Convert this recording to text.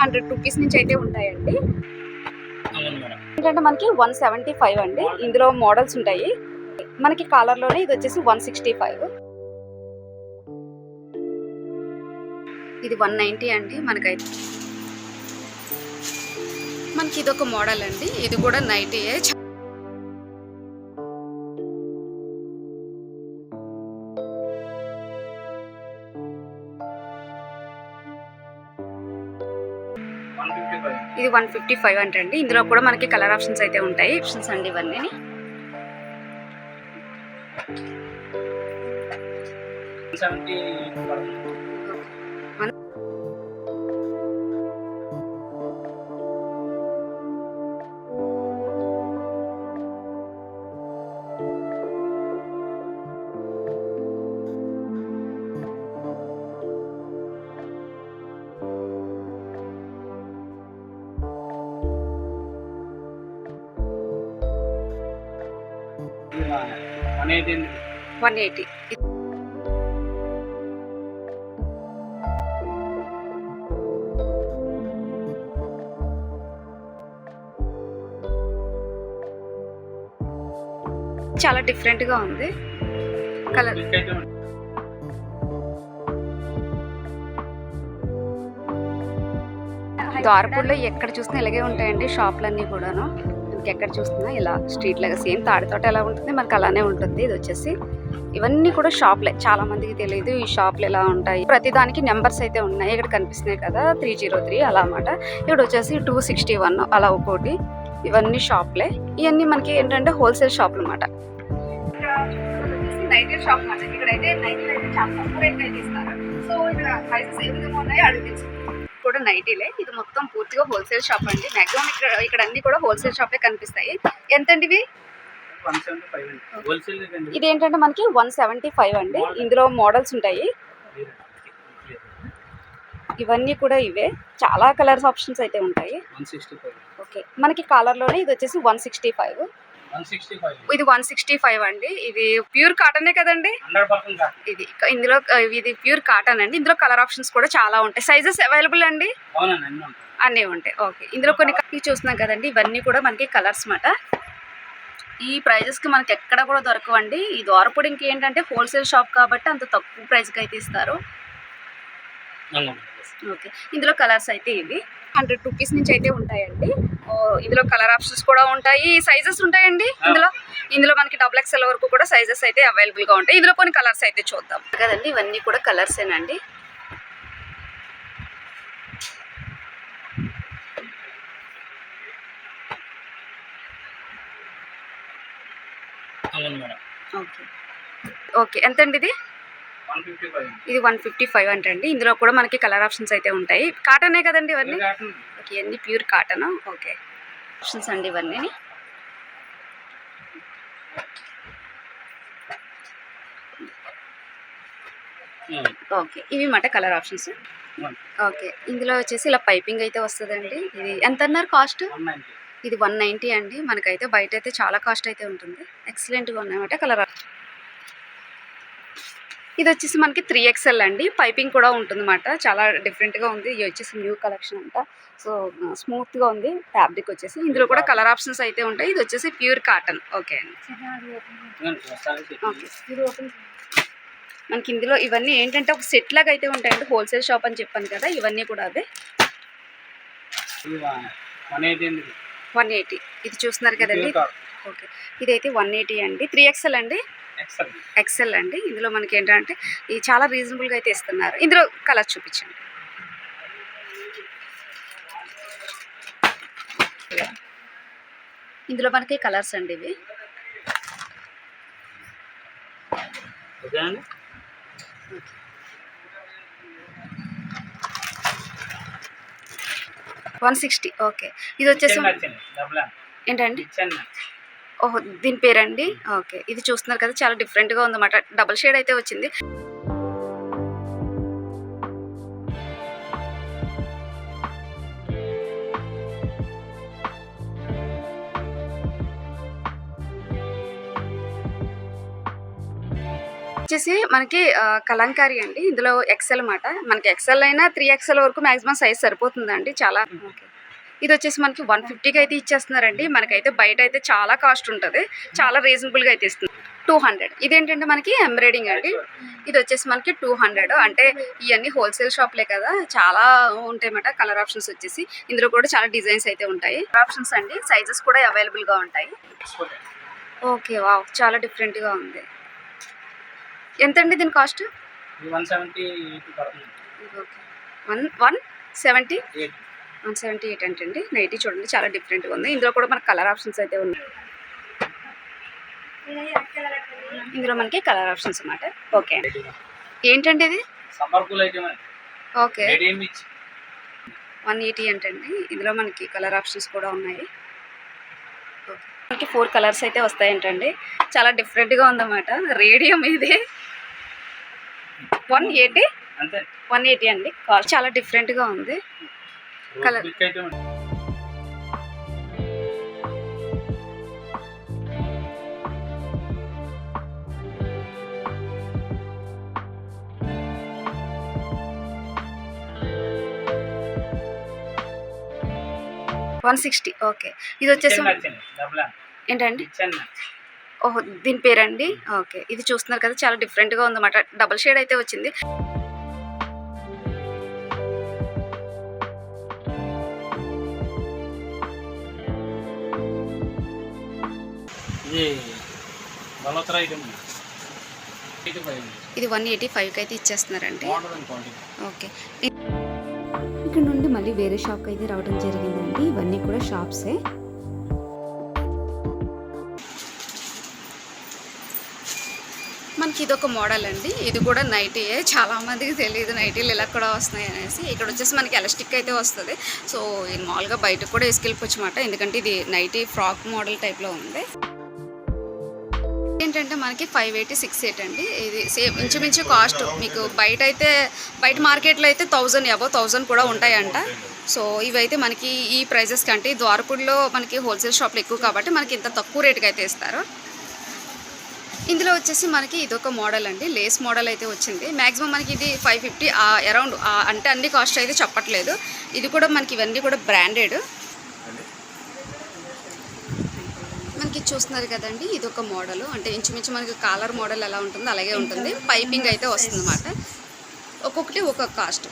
Hundred rupees నుంచి అయితే ఉంటాయండి. ఏంటంటే మనకి వన్ సెవెంటీ ఫైవ్ అండి. ఇందులో మోడల్స్ ఉంటాయి. మనకి కాలర్లోనే ఇది వచ్చేసి వన్ సిక్స్టీ ఫైవ్. ఇది వన్ నైంటీ అండి మనకైతే. మనకి ఇది ఒక మోడల్ అండి. ఇది కూడా నైటీయే ఇది వన్ ఫిఫ్టీ ఫైవ్ అంటే అండి. ఇందులో కూడా మనకి కలర్ ఆప్షన్స్ అయితే ఉంటాయి. ఆప్షన్స్ అండి ఇవన్నీ. సెవెంటీ వన్ ఎయిటీ చాలా డిఫరెంట్గా ఉంది. కలర్. ద్వారపూడిలో ఎక్కడ చూసినా ఇలాగే ఉంటాయండి షాపులన్నీ కూడాను. మనకి ఎక్కడ చూస్తున్నా ఇలా స్ట్రీట్ లాగా సేమ్ తాడితోట ఎలా ఉంటుంది మనకి అలానే ఉంటుంది ఇది వచ్చేసి ఇవన్నీ కూడా షాప్లే చాలా మందికి తెలియదు ఈ షాప్లు ఎలా ఉంటాయి ప్రతి దానికి నెంబర్స్ అయితే ఉన్నాయి ఇక్కడ కనిపిస్తున్నాయి కదా త్రీ జీరో త్రీ అలా అనమాట ఇక్కడ వచ్చేసి టూ సిక్స్టీ వన్ అలా ఒక్కోటి ఇవన్నీ షాప్లే ఇవన్నీ మనకి ఏంటంటే హోల్సేల్ షాప్ అనమాట నైటీ షాప్ ఇక్కడైతే నైటీ అయితే చాలా తక్కువ రేట్ అయితే ఇస్తారు సో ఇక్కడ ప్రైసెస్ ఏ విధంగా ఉన్నాయో అడిగి కూడా నైటీలే ఇది మొత్తం పూర్తిగా హోల్సేల్ షాప్ అండి. మాక్సిమం ఇక్కడ ఇక్కడ అన్ని కూడా హోల్సేల్ షాపే కనిపిస్తాయి. ఎంతండి ఇవి ఫైవ్ హోల్సేల్ ఇది ఏంటంటే మనకి వన్ సెవెంటీ ఫైవ్ అండి. ఇందులో మోడల్స్ ఉంటాయి. ఇవన్నీ కూడా ఇవే. చాలా కలర్స్ ఆప్షన్స్ అయితే ఉంటాయి. ఓకే మనకి కాలర్లోనే ఇది వచ్చేసి వన్ సిక్స్టీ ఫైవ్ ఇది వన్ సిక్స్టీ ఫైవ్ అండి. ఇది ప్యూర్ కాటనే కదండి? ఇది ఇందులో ఇది ప్యూర్ కాటన్ అండి. ఇందులో కలర్ ఆప్షన్స్ కూడా చాలా ఉంటాయి. సైజెస్ అవైలబుల్ అండి? అన్నీ ఉంటాయి. ఓకే. ఇందులో కొన్ని చూస్తున్నాం కదండి. ఇవన్నీ కూడా మనకి కలర్స్ మాట. ఈ ప్రైజెస్కి మనకి ఎక్కడ కూడా దొరకవండి. ఈ దోరపూడి ఇంకేంటంటే హోల్సేల్ షాప్ కాబట్టి అంత తక్కువ ప్రైస్కి అయితే ఇస్తారు. ఓకే. ఇందులో కలర్స్ అయితే ఇవి. హండ్రెడ్ రూపీస్ నుంచి అయితే ఉంటాయండి. ఇందులో కలర్ ఆప్షన్స్ కూడా ఉంటాయి. సైజెస్ ఉంటాయండి ఇందులో? ఇందులో మనకి డబుల్ ఎక్స్ఎల్ వరకు కూడా సైజెస్ అయితే అవైలబుల్గా ఉంటాయి. ఇందులో కొన్ని కలర్స్ అయితే చూద్దాం. కదండి ఇవన్నీ కూడా కలర్సేనండి. ఓకే. ఓకే. ఎంతండి ఇది? ఇది వన్ ఫిఫ్టీ ఫైవ్ అంటే అండి ఇందులో కూడా మనకి కలర్ ఆప్షన్స్ అయితే ఉంటాయి. కాటనే కదండి ఇవన్నీ? ఓకే ఇవన్నీ ప్యూర్ కాటన్. ఓకే. ఆప్షన్స్ అండి ఇవన్నీ. ఓకే ఇవి మాట కలర్ ఆప్షన్స్. ఓకే ఇందులో వచ్చేసి ఇలా పైపింగ్ అయితే వస్తుందండి. ఇది ఎంత అన్నారు కాస్ట్? ఇది వన్ నైంటీ అండి. మనకైతే బయట అయితే చాలా కాస్ట్ అయితే ఉంటుంది. ఎక్సలెంట్గా ఉన్నాయన్నమాట కలర్ ఇది వచ్చేసి మనకి త్రీ ఎక్స్ఎల్ అండి. పైపింగ్ కూడా ఉంటుందన్నమాట. చాలా డిఫరెంట్గా ఉంది. ఇది వచ్చేసి న్యూ కలెక్షన్ అంట. సో స్మూత్గా ఉంది. ఫ్యాబ్రిక్ వచ్చేసి. ఇందులో కూడా కలర్ ఆప్షన్స్ అయితే ఉంటాయి. ఇది వచ్చేసి ప్యూర్ కాటన్ ఓకే అండి. ఓకే మనకి ఇందులో ఇవన్నీ ఏంటంటే ఒక సెట్ లాగా అయితే ఉంటాయండి. హోల్సేల్ షాప్ అని చెప్పాను కదా. ఇవన్నీ కూడా అదే వన్ ఎయిటీ. ఇది చూస్తున్నారు కదండి? ఓకే. ఇదైతే వన్ ఎయిటీ అండి. త్రీ ఎక్స్ఎల్ అండి? ఎక్సెల్ ఎక్సెల్ అండి. ఇందులో మనకి ఏంటంటే ఇది చాలా రీజనబుల్గా అయితే ఇస్తున్నారు. ఇందులో కలర్ చూపించండి. ఇందులో మనకి కలర్స్ అండి ఇవి. ఓకే. One sixty okay. ఇది వచ్చేసి ఏంటండి? ఓహో దీని పేరండి? ఓకే. ఇది చూస్తున్నారు కదా చాలా డిఫరెంట్గా ఉందన్నమాట. డబల్ షేడ్ అయితే వచ్చింది. వచ్చేసి మనకి కలంకారీ అండి. ఇందులో ఎక్సెల్ అన్నమాట మనకి ఎక్సెల్ అయినా త్రీ ఎక్సెల్ వరకు మాక్సిమం సైజ్ సరిపోతుందండి. చాలా ఓకే ఇది వచ్చేసి మనకి వన్ ఫిఫ్టీకి అయితే ఇచ్చేస్తున్నారండి. మనకైతే బయట అయితే చాలా కాస్ట్ ఉంటుంది. చాలా రీజనబుల్గా అయితే ఇస్తుంది టూ హండ్రెడ్ ఇదేంటంటే మనకి ఎంబ్రాయిడింగ్ అండి. ఇది వచ్చేసి మనకి టూ హండ్రెడ్ అంటే ఇవన్నీ హోల్సేల్ షాప్లే కదా. చాలా ఉంటాయన్నమాట కలర్ ఆప్షన్స్ వచ్చేసి. ఇందులో కూడా చాలా డిజైన్స్ అయితే ఉంటాయి. ఆప్షన్స్ అండి. సైజెస్ కూడా అవైలబుల్గా ఉంటాయి. ఓకే వావ్ చాలా డిఫరెంట్గా ఉంది. ఎంతండి దీని cost? One seventy one one seventy? One seventy eight అంటే అండి నైటీ చూడండి చాలా డిఫరెంట్గా ఉంది. ఇందులో కూడా మనకి కలర్ ఆప్షన్స్ అయితే ఉన్నాయి. ఇందులో మనకి కలర్ ఆప్షన్స్ అన్నమాట. ఓకే. ఏంటండి ఇది? ఓకే. వన్ ఎయిటీ అంటండి. ఇందులో మనకి కలర్ ఆప్షన్స్ కూడా ఉన్నాయి. మనకి ఫోర్ కలర్స్ అయితే వస్తాయంటండి. చాలా డిఫరెంట్గా ఉందన్నమాట. రేడియం ఇది. వన్ ఎయిటీ వన్ ఎయిటీ అండి. కాస్ట్ చాలా డిఫరెంట్గా ఉంది. అండి వన్ సిక్స్టీ ఓకే ఇది వచ్చేసి ఏంటండి? ఓహో దీని పేరండి? ఓకే. ఇది చూస్తున్నారు కదా చాలా డిఫరెంట్గా ఉందన్నమాట. డబల్ షేడ్ అయితే వచ్చింది. ఇది ఇది వన్ ఎయిటీ ఫైవ్కి అయితే ఇచ్చేస్తున్నారండి. ఓకే. ఇక్కడ నుండి మళ్ళీ వేరే షాప్కి అయితే రావడం జరిగిందండి. ఇవన్నీ కూడా షాప్సే. మనకి ఇది ఒక మోడల్ అండి. ఇది కూడా నైటీయే చాలామందికి తెలియదు నైటీలు ఇలా కూడా వస్తున్నాయి అనేసి. ఇక్కడ వచ్చేసి మనకి ఎలాస్టిక్ అయితే వస్తుంది. సో ఇది మామూలుగా బయటకు కూడా వేసుకెళ్ళిపోవచ్చు అనమాట ఎందుకంటే ఇది నైటీ ఫ్రాక్ మోడల్ టైప్లో ఉంది. ఏంటంటే మనకి ఫైవ్ ఎయిటీ సిక్స్ ఎయిట్ అండి. ఇది సేమ్ ఇంచుమించు కాస్ట్. మీకు బయట అయితే బయట మార్కెట్లో అయితే థౌజండ్ అబౌవ్ థౌజండ్ కూడా ఉంటాయంట. సో ఇవైతే మనకి ఈ ప్రైజెస్ కంటే ద్వారపూడిలో మనకి హోల్సేల్ షాప్లు ఎక్కువ కాబట్టి మనకి ఇంత తక్కువ రేటుకి అయితే ఇస్తారు. ఇందులో వచ్చేసి మనకి ఇదొక మోడల్ అండి. లేస్ మోడల్ అయితే వచ్చింది. మ్యాక్సిమం మనకి ఇది ఫైవ్ ఫిఫ్టీ అరౌండ్ అంటే అన్ని కాస్ట్ అయితే చెప్పట్లేదు. ఇది కూడా మనకి ఇవన్నీ కూడా బ్రాండెడ్. మనకి చూస్తున్నారు కదండి ఇది ఒక మోడల్. అంటే ఇంచుమించు మనకి కాలర్ మోడల్ ఎలా ఉంటుందో అలాగే ఉంటుంది. పైపింగ్ అయితే వస్తుంది అన్నమాట ఒక్కొక్కటి ఒక్కొక్క కాస్ట్.